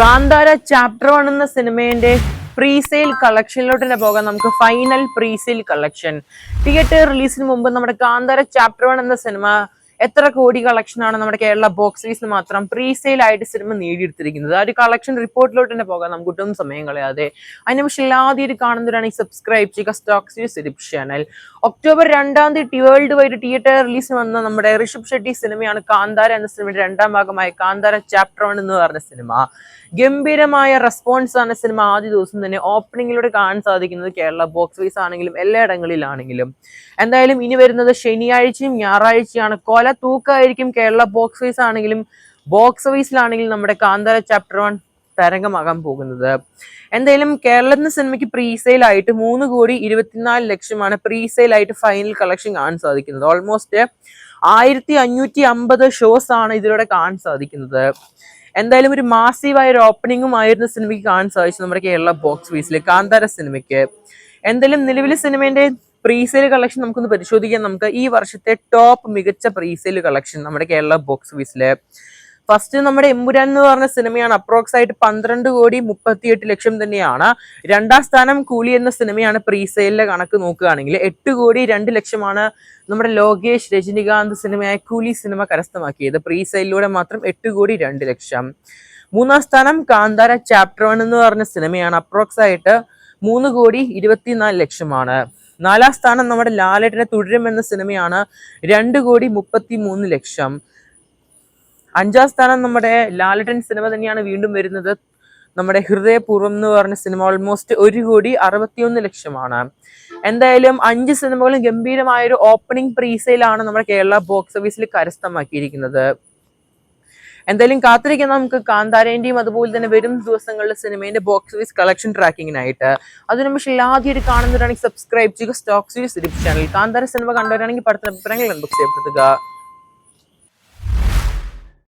Kantara chapter one എന്ന സിനിമേന്റെ pre sale കളക്ഷനിലോട്ട് തന്നെ പോകാം. നമുക്ക് final pre sale collection theatre റിലീസിന് മുമ്പ് നമ്മുടെ കാന്താര ചാപ്റ്റർ വൺ എന്ന സിനിമ എത്ര കോടി കളക്ഷനാണ് നമ്മുടെ കേരള ബോക്സ് ഓഫീസിന് മാത്രം പ്രീസെയിൽ ആയിട്ട് സിനിമ നേടിയെടുത്തിരിക്കുന്നത്? ആ ഒരു കളക്ഷൻ റിപ്പോർട്ടിലോട്ട് തന്നെ പോകാം. നമുക്ക് ഒട്ടും സമയം കളയാതെ. അതിനെ പക്ഷേ എല്ലാതായിട്ട് കാണുന്നവരാണ് ഈ സബ്സ്ക്രൈബ് ചെയ്യുക. സ്റ്റോക്സ് യൂസ് ചാനൽ ഒക്ടോബർ രണ്ടാം തീയതി വേൾഡ് വൈഡ് തിയേറ്റർ റിലീസ് വന്ന നമ്മുടെ ഋഷഭ് ഷെട്ടി സിനിമയാണ് കാന്താര എന്ന സിനിമയുടെ രണ്ടാം ഭാഗമായ കാന്താര ചാപ്റ്റർ വൺ എന്ന് പറഞ്ഞ സിനിമ ഗംഭീരമായ റെസ്പോൺസ് ആണ് സിനിമ ആദ്യ ദിവസം തന്നെ ഓപ്പണിങ്ങിലൂടെ കാണാൻ സാധിക്കുന്നത് കേരള ബോക്സ് ഓഫീസ് ആണെങ്കിലും എല്ലായിടങ്ങളിലാണെങ്കിലും. എന്തായാലും ഇനി വരുന്നത് ശനിയാഴ്ചയും ഞായറാഴ്ചയാണ്. കൊല തൂക്കമായിരിക്കും കേരള ബോക്സ് ഓഫീസ് ആണെങ്കിലും ബോക്സ് ഓഫീസിലാണെങ്കിലും നമ്മുടെ കാന്താര ചാപ്റ്റർ വൺ തരംഗമാകാൻ പോകുന്നത്. എന്തായാലും കേരളത്തിന് സിനിമയ്ക്ക് പ്രീസെയിൽ ആയിട്ട് മൂന്ന് കോടി ഇരുപത്തിനാല് ലക്ഷമാണ് പ്രീസെയിൽ ആയിട്ട് ഫൈനൽ കളക്ഷൻ കാണാൻ സാധിക്കുന്നത്. ഓൾമോസ്റ്റ് ആയിരത്തി അഞ്ഞൂറ്റി അമ്പത് ഷോസ് ആണ് ഇതിലൂടെ കാണാൻ സാധിക്കുന്നത്. എന്തായാലും ഒരു മാസീവായ ഒരു ഓപ്പണിംഗും ആയിരുന്ന സിനിമയ്ക്ക് കാണാൻ സാധിച്ചു നമ്മുടെ കേരള ബോക്സ് ഓഫീസിൽ കാന്താര സിനിമയ്ക്ക് എന്തായാലും നിലവിലെ സിനിമേന്റെ പ്രീസെയിൽ കളക്ഷൻ നമുക്കൊന്ന് പരിശോധിക്കാം. നമുക്ക് ഈ വർഷത്തെ ടോപ്പ് മികച്ച പ്രീസെയിൽ കളക്ഷൻ നമ്മുടെ കേരള ബോക്സ് ഓഫീസിലെ ഫസ്റ്റ് നമ്മുടെ എമ്പുരാൻ എന്ന് പറഞ്ഞ സിനിമയാണ്. അപ്രോക്സ് ആയിട്ട് പന്ത്രണ്ട് കോടി മുപ്പത്തിയെട്ട് ലക്ഷം തന്നെയാണ്. രണ്ടാം സ്ഥാനം കൂലി എന്ന സിനിമയാണ് പ്രീസെയിലിലെ കണക്ക് നോക്കുകയാണെങ്കിൽ എട്ട് കോടി രണ്ട് ലക്ഷമാണ് നമ്മുടെ ലോകേഷ് രജനികാന്ത് സിനിമയായ കൂലി സിനിമ കരസ്ഥമാക്കിയത്. പ്രീസെയിലൂടെ മാത്രം എട്ട് കോടി രണ്ട് ലക്ഷം. മൂന്നാം സ്ഥാനം കാന്താര ചാപ്റ്റർ വൺ എന്ന് പറഞ്ഞ സിനിമയാണ്. അപ്രോക്സ് ആയിട്ട് മൂന്ന് കോടി ഇരുപത്തിനാല് ലക്ഷമാണ്. നാലാം സ്ഥാനം നമ്മുടെ ലാലേട്ടനെ തുടരും എന്ന സിനിമയാണ് രണ്ട് കോടി മുപ്പത്തി മൂന്ന് ലക്ഷം. അഞ്ചാം സ്ഥാനം നമ്മുടെ ലാലേട്ടൻ സിനിമ തന്നെയാണ് വീണ്ടും വരുന്നത്. നമ്മുടെ ഹൃദയപൂർവം എന്ന് പറഞ്ഞ സിനിമ ഓൾമോസ്റ്റ് ഒരു കോടി അറുപത്തിയൊന്ന് ലക്ഷമാണ്. എന്തായാലും അഞ്ച് സിനിമകളും ഗംഭീരമായൊരു ഓപ്പണിംഗ് പ്രീസെയിലാണ് നമ്മുടെ കേരള ബോക്സ് ഓഫീസിൽ കരസ്ഥമാക്കിയിരിക്കുന്നത്. എന്തായാലും കാത്തിരിക്കാം. നമുക്ക് കാന്താരേന്റെയും അതുപോലെ തന്നെ വരും ദിവസങ്ങളിലെ സിനിമയുടെ ബോക്സ് ഓഫീസ് കളക്ഷൻ ട്രാക്കിങ്ങിനായിട്ട് അതിനു പക്ഷേ ആദ്യമായിട്ട് കാണുന്നവരാണെങ്കിൽ സബ്സ്ക്രൈബ് ചെയ്യുക സ്റ്റോക്സ് ചാനൽ കാന്താര സിനിമ കണ്ടവരാണെങ്കിൽ പഠിത്ത അഭിപ്രായങ്ങൾ അൺബോക്സ് ചെയ്യപ്പെടുത്തുക.